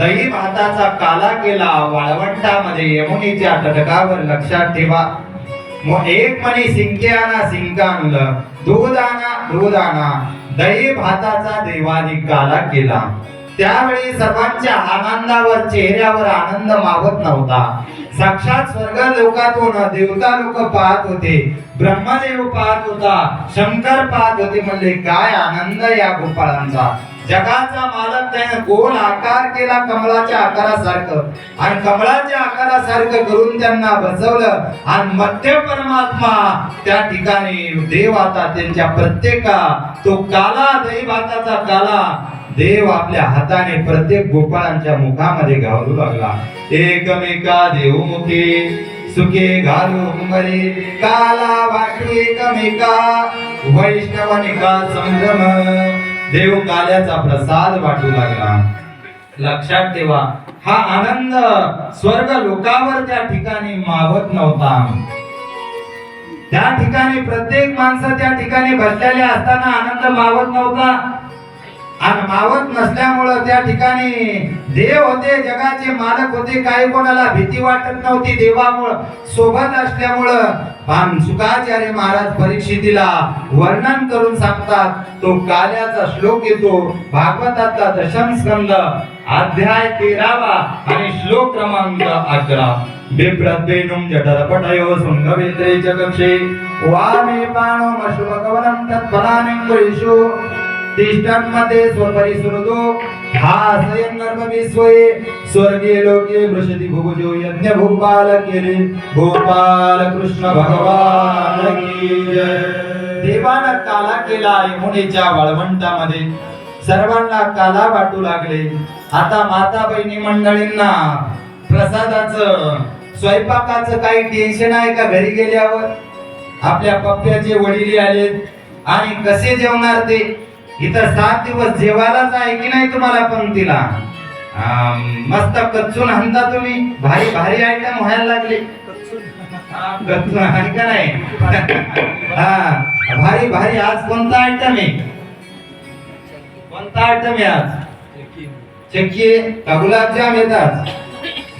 दही भाताचा काला केला वाळवंटामध्ये यमुनीच्या तटकावर लक्षात ठेवा. मग एक मणी सिंके सिंकानुल दूधाना दूधाना दही भाताचा देवानी काला केला. त्यावेळी सर्वांच्या आनंदावर चेहऱ्यावर आनंद मावत नव्हता. साक्षात स्वर्ग लोकातून देवता लोक पाहत होते. ब्रह्मदेव पाहत होता. शंकर पाहत होते. म्हणजे काय आनंद या गोपाळांचा. जगाचा मालक त्याने गोल आकार केला कमळाच्या आकारासारखं. आणि कमळाच्या आकारासारखं करून त्यांना बसवलं. आणि मध्य परमात्मा त्या ठिकाणी देव आता त्यांच्या प्रत्येका तो काला दैवाताचा काला देव आपल्या हाताने प्रत्येक गोपाळांच्या मुखामध्ये घालू लागला. एकमेका देवमुखे सुखे घालू मरे काला वाटू एकमेका वैष्णवनिका संभ्रम. देव काल्याचा प्रसाद वाटू लागला. लक्षात ठेवा हा आनंद स्वर्ग लोकावर त्या ठिकाणी मावत नव्हता. त्या ठिकाणी प्रत्येक माणसं त्या ठिकाणी बसलेले असताना आनंद मावत नव्हता. आणि मावत नसल्यामुळं त्या ठिकाणी देव होते जगाचे मालक होते काही कोणाला भीती वाटत नव्हती देवामुळं. सोबत असल्यामुळं पण सुखाचार्य महाराज परीक्षितीला वर्णन करून सांगतात तो काल्याचा श्लोक येतो भागवताचा दशम स्कंद अध्याय तेरावा आणि श्लोक क्रमांक अकरा. बिभ्रद्वेनुम जठरपटयो शृंगवेत्रे च कक्षे। वामे पाणो मशुभगवनं तत्फलानिङ्गुलिषु तिष्ठन्मध्ये स्वपरिसुरतो भासयन् नर्मविश्वये स्वर्गीय लोके वृषति भुभुजो यज्ञ भूपाल केले. गोपाल कृष्ण भगवान की जय. देवानं काला केला यमुनेच्या वाळवंटामध्ये. सर्वांना काला वाटू लागले. आता माता बहिणी मंडळींना प्रसादाचं स्वयंपाकाचं काही टेन्शन आहे का घरी गेल्यावर? आपल्या पप्प्याचे वडील आलेत. आणि कसे जेवणार ते? इथं सात दिवस जेवायलाच आहे की नाही तुम्हाला पंक्तीला? मस्त कच्चून हंता तुम्ही. भारी भारी आयटम व्हायला लागले. कच्चून आहे का नाही? हा भारी भारी. आज कोणता आयटम आहे? कोणता आयटम आहे आज? चक्की. का गुलाबजाम येतात?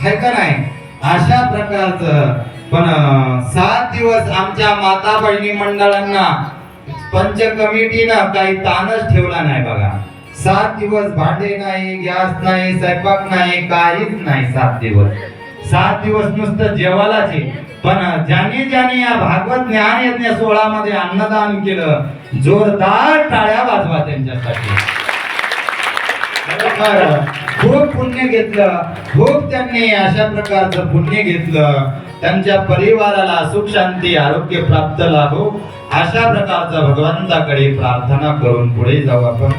आहे का नाही? अशा प्रकारचं. पण सात दिवस आमच्या माता बहिणी मंडळांना पंच कमिटीनं काही ताणच ठेवला नाही बघा. सात दिवस भांडे नाही गॅस नाही स्वयंपाक नाही काहीच नाही सात दिवस. सात दिवस नुसतं जेवायलाच आहे. पण ज्यांनी ज्यांनी या भागवत ज्ञान यज्ञ सोहळामध्ये अन्नदान केलं जोरदार टाळ्या वाजवा त्यांच्यासाठी. खूप पुण्य घेतलं खूप त्यांनी अशा प्रकारचं पुण्य घेतलं त्यांच्या परिवाराला सुख शांती आरोग्य प्राप्त लाभो अशा प्रकारचं भगवंताकडे प्रार्थना करून पुढे जाऊ आपण.